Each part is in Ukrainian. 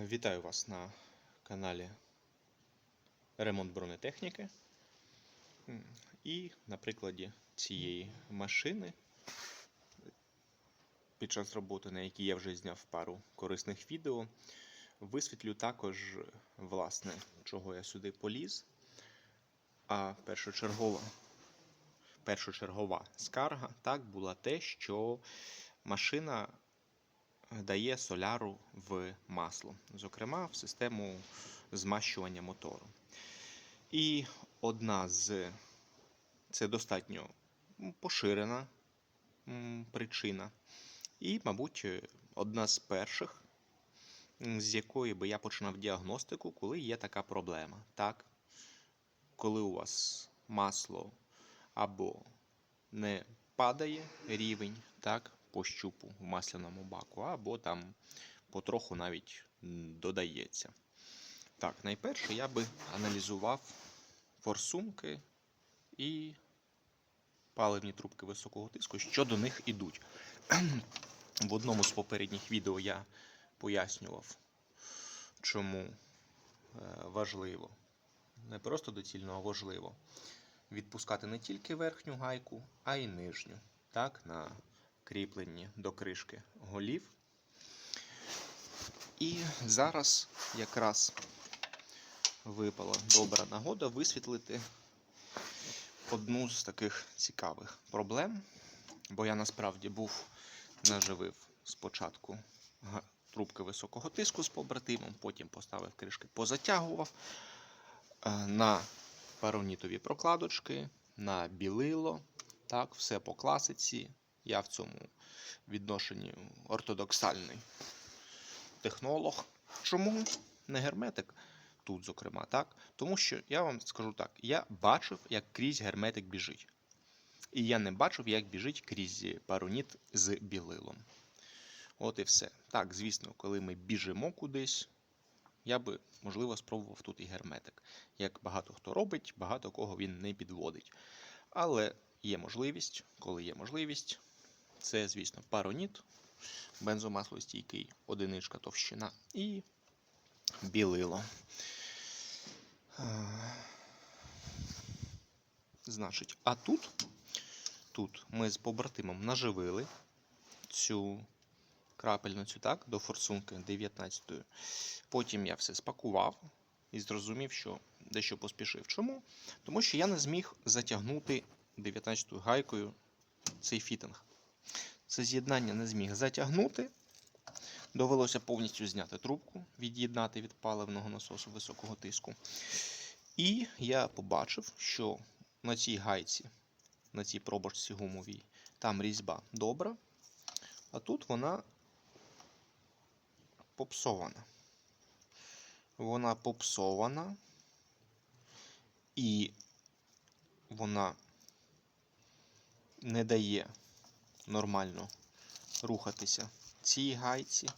Е, Вітаю вас на каналі Ремонт бронетехніки. І на прикладі цієї машини під час роботи, на якій я вже зняв пару корисних відео, висвітлю також, власне, чого я сюди поліз. А першочергова, першочергова скарга так була те, що машина дає соляру в масло, зокрема в систему змащування мотору. І одна з це достатньо поширена причина, і, мабуть, одна з перших, з якої би я починав діагностику, коли є така проблема. Так, коли у вас масло або не падає рівень, так, по щупу в масляному баку, або там потроху навіть додається. Так, найперше я би аналізував форсунки і паливні трубки високого тиску, що до них ідуть. В одному з попередніх відео я пояснював, чому е, важливо, не просто доцільно, а важливо відпускати не тільки верхню гайку, а й нижню. Так, на кріпленні до кришки голів. І зараз якраз випала добра нагода висвітлити одну з таких цікавих проблем, бо я насправді був наживив спочатку трубки високого тиску з побратимом, потім поставив кришки, позатягував е, на паронітові прокладочки, на білило. Так, все по класиці. Я в цьому відношенні ортодоксальний технолог. Чому не герметик? Тут, зокрема, так? Тому що я вам скажу так: я бачив, як крізь герметик біжить. І я не бачив, як біжить крізь пароніт з білилом. От і все. Так, звісно, коли ми біжимо кудись, я би, можливо, спробував тут і герметик. Як багато хто робить, багато кого він не підводить. Але є можливість, коли є можливість, це, звісно, пароніт, бензомаслостійкий, одиничка товщина і білило. Значить, а тут, тут ми з побратимом наживили цю крапельницю так, до форсунки 19 Потім я все спакував і зрозумів, що дещо поспішив. Чому? Тому що я не зміг затягнути 19 гайкою цей фітинг. Це з'єднання не зміг затягнути. Довелося повністю зняти трубку, від'єднати від паливного насосу високого тиску. І я побачив, що на цій гайці, на цій пробочці гумовій, там різьба добра, а тут вона попсована. Вона попсована і вона не дає нормально рухатися цій гайці,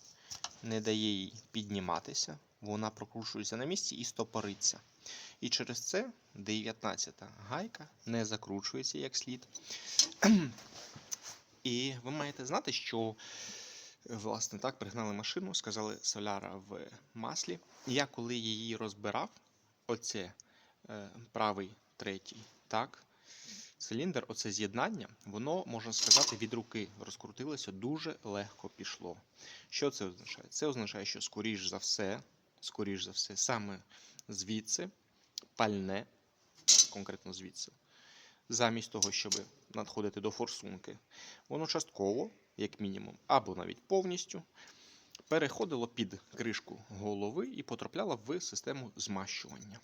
не дає їй підніматися, вона прокручується на місці і стопориться. І через це 19-та гайка не закручується як слід. І ви маєте знати, що власне так пригнали машину, сказали соляра в маслі. Я коли її розбирав, оце е, правий третій, так, циліндр, оце з'єднання, воно, можна сказати, від руки розкрутилося, дуже легко пішло. Що це означає? Це означає, що скоріш за все, скоріш за все, саме звідси пальне, конкретно звідси, замість того, щоб надходити до форсунки, воно частково, як мінімум, або навіть повністю, переходило під кришку голови і потрапляло в систему змащування.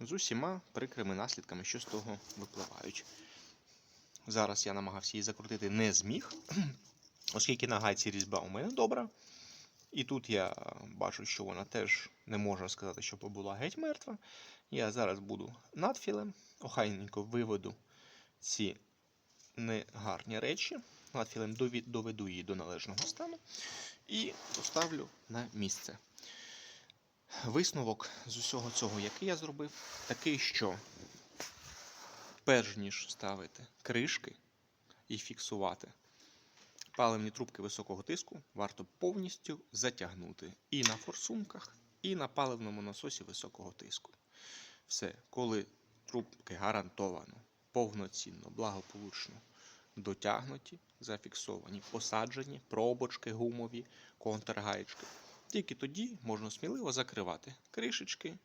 З усіма прикрими наслідками, що з того випливають. Зараз я намагався її закрутити, не зміг, оскільки на гайці різьба у мене добра. І тут я бачу, що вона теж не можна сказати, що була геть мертва. Я зараз буду надфілем, охайненько виведу ці негарні речі. Надфілем доведу її до належного стану і поставлю на місце. Висновок з усього цього, який я зробив, такий, що перш ніж ставити кришки і фіксувати Паливні трубки високого тиску варто повністю затягнути і на форсунках, і на паливному насосі високого тиску. Все, коли трубки гарантовано, повноцінно, благополучно дотягнуті, зафіксовані, посаджені, пробочки гумові, контргаєчки. Тільки тоді можна сміливо закривати кришечки,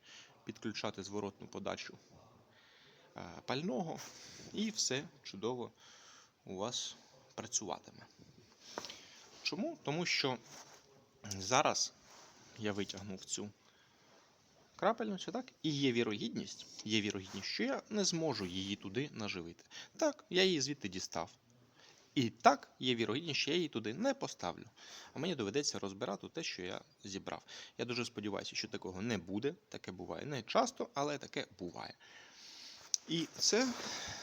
підключати зворотну подачу е, пального, і все чудово у вас працюватиме. Чому? Тому що зараз я витягнув цю крапельницю, так? І є вірогідність, є вірогідність, що я не зможу її туди наживити. Так, я її звідти дістав. І так, є вірогідність, що я її туди не поставлю. А мені доведеться розбирати те, що я зібрав. Я дуже сподіваюся, що такого не буде. Таке буває не часто, але таке буває. І це,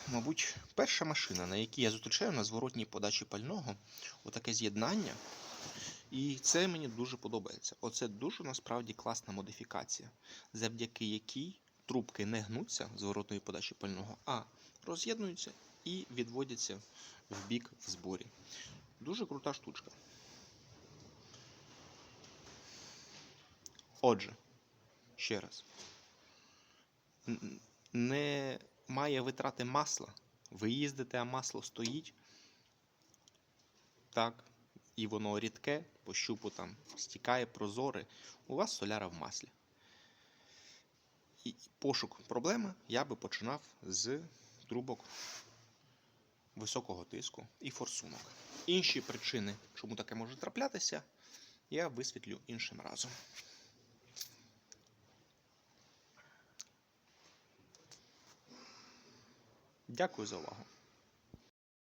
мабуть, перша машина, на якій я зустрічаю на зворотній подачі пального отаке з'єднання. І це мені дуже подобається. Оце дуже насправді класна модифікація, завдяки якій трубки не гнуться зворотної подачі пального, а роз'єднуються і відводяться в бік в зборі. Дуже крута штучка. Отже, ще раз. Н- Не має витрати масла. Ви їздите, а масло стоїть. Так, і воно рідке, по щупу там стікає прозоре. У вас соляра в маслі. І пошук проблеми я би починав з трубок високого тиску і форсунок. Інші причини, чому таке може траплятися, я висвітлю іншим разом. Дякую за увагу.